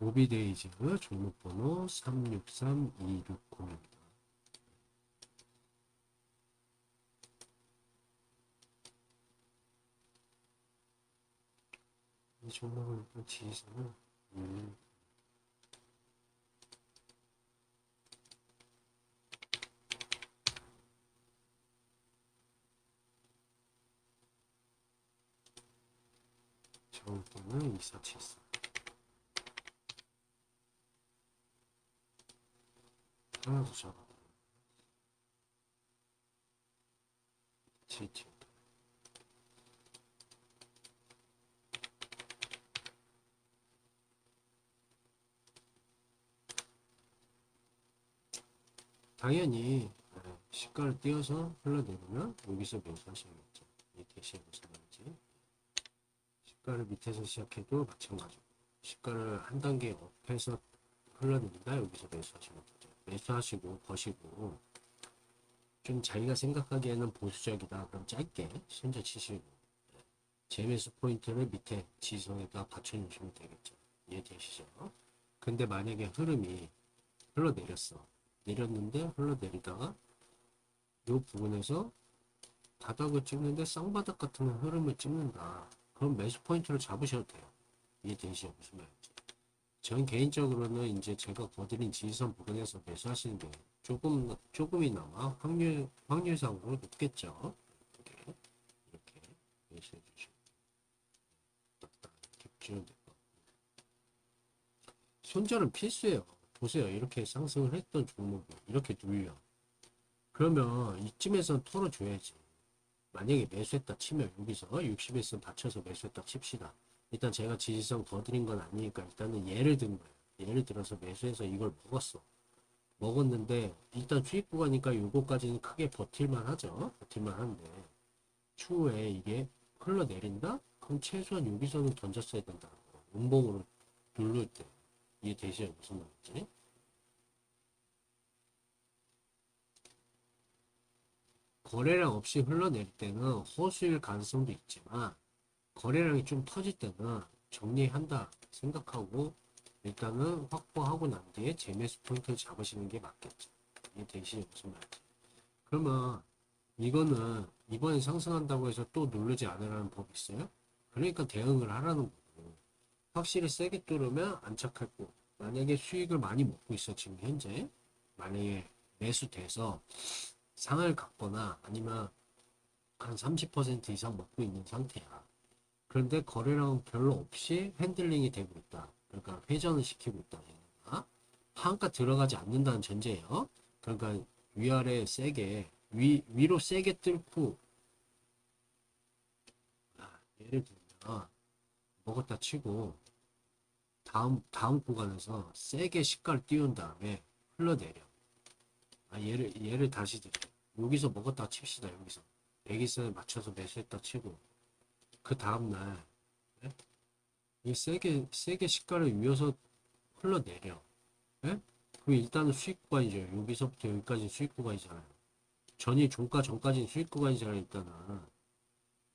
오비데이즈 종목번호 363260입니다. 이 종목은 일단 지지선은 음, 종목번호 2474 더 잡아 당연히 네, 시가를 띄어서 흘러내리면 여기서 매수하셔야겠죠. 이 대시에 무슨 말인지 시가를 밑에서 시작해도 마찬가지고 시가를 한 단계 업해서 흘러내린다 여기서 매수하시는 거죠. 매수하시고 버시고 좀 자기가 생각하기에는 보수적이다 그럼 짧게 혼자 치시고 네, 재매수 포인트를 밑에 지성에다 받쳐주시면 되겠죠. 이해되시죠? 근데 만약에 흐름이 흘러내렸어. 내렸는데 흘러내리다가 이 부분에서 바닥을 찍는데 쌍바닥 같은 흐름을 찍는다. 그럼 매수 포인트를 잡으셔도 돼요. 이해되시죠? 무슨 말인지. 전 개인적으로는 이제 제가 거드린 지지선 부분에서 매수하시는 게 조금, 조금이나마 확률, 확률상으로 높겠죠. 이렇게, 이렇게 매수해 주시고. 딱 이렇게 보시면 될것 같고. 손절은 필수예요. 보세요. 이렇게 상승을 했던 종목이 이렇게 눌려. 그러면 이쯤에선 털어줘야지. 만약에 매수했다 치면 여기서 60에서 받쳐서 매수했다 칩시다. 일단 제가 지지성 더 드린 건 아니니까 일단은 예를 든 거예요. 예를 들어서 매수해서 이걸 먹었어. 먹었는데 일단 수익 구가니까 요거까지는 크게 버틸만 하죠. 버틸만 한데 추후에 이게 흘러내린다? 그럼 최소한 여기서는 던졌어야 된다. 운봉으로 누를 때. 이해되시죠? 무슨 말인지? 거래량 없이 흘러내릴 때는 허수일 가능성도 있지만 거래량이 좀 터질 때는 정리한다 생각하고 일단은 확보하고 난 뒤에 재매수 포인트를 잡으시는 게 맞겠죠. 이해되시죠? 무슨 말인지? 그러면 이거는 이번에 상승한다고 해서 또 누르지 않으라는 법이 있어요? 그러니까 대응을 하라는 거고 확실히 세게 뚫으면 안착했고 만약에 수익을 많이 먹고 있어 지금 현재 만약에 매수돼서 상을 갖거나 아니면 한 30% 이상 먹고 있는 상태야 그런데 거래량 별로 없이 핸들링이 되고 있다. 그러니까 회전을 시키고 있다. 한가 들어가지 않는다는 전제예요. 그러니까 위아래 세게 위, 위로 세게 뚫고. 아, 예를 들면 먹었다 치고 다음 다음 구간에서 세게 시가를 띄운 다음에 흘러내려. 아 얘를 얘를 다시. 여기서 먹었다 칩시다 여기서. 백이선에 맞춰서 매수했다 치고 그 다음 날 예? 이 세게 세게 시가를 위어서 흘러내려. 예? 그럼 일단은 수익 구간이죠. 여기서부터 여기까지 수익 구간이잖아요. 전이 종가 전까지는 수익 구간이잖아요. 일단은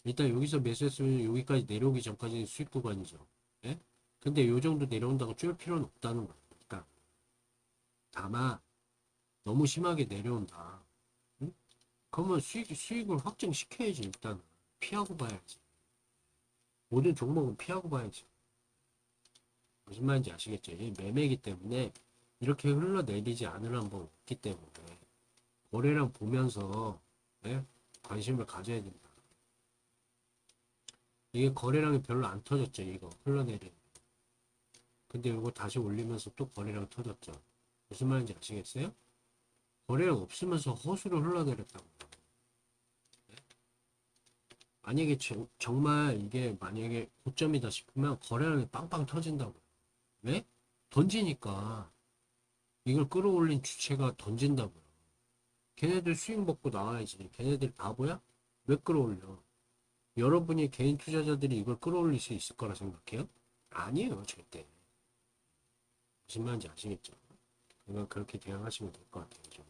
일단 여기서 매수했으면 여기까지 내려오기 전까지는 수익 구간이죠. 예? 근데 요 정도 내려온다고 줄 필요는 없다는 거예요. 일단. 다만, 너무 심하게 내려온다. 응? 그러면 수익, 수익을 확정시켜야지, 일단. 피하고 봐야지. 모든 종목은 피하고 봐야지. 무슨 말인지 아시겠죠? 이 매매이기 때문에 이렇게 흘러내리지 않으란 법 없기 때문에 거래량 보면서 예? 관심을 가져야 된다. 이게 거래량이 별로 안 터졌죠, 이거. 흘러내리는. 근데 이거 다시 올리면서 또 거래량 터졌죠. 무슨 말인지 아시겠어요? 거래량 없으면서 허수로 흘러내렸다고. 네? 만약에 저- 정말 이게 만약에 고점이다 싶으면 거래량이 빵빵 터진다고. 왜? 던지니까 이걸 끌어올린 주체가 던진다고요. 걔네들 수익 먹고 나와야지. 걔네들 바보야? 왜 끌어올려? 여러분이 개인 투자자들이 이걸 끌어올릴 수 있을 거라 생각해요? 아니에요, 절대. 무슨 말인지 아시겠죠? 그러니까 그렇게 대응하시면 될 것 같아요. 좀.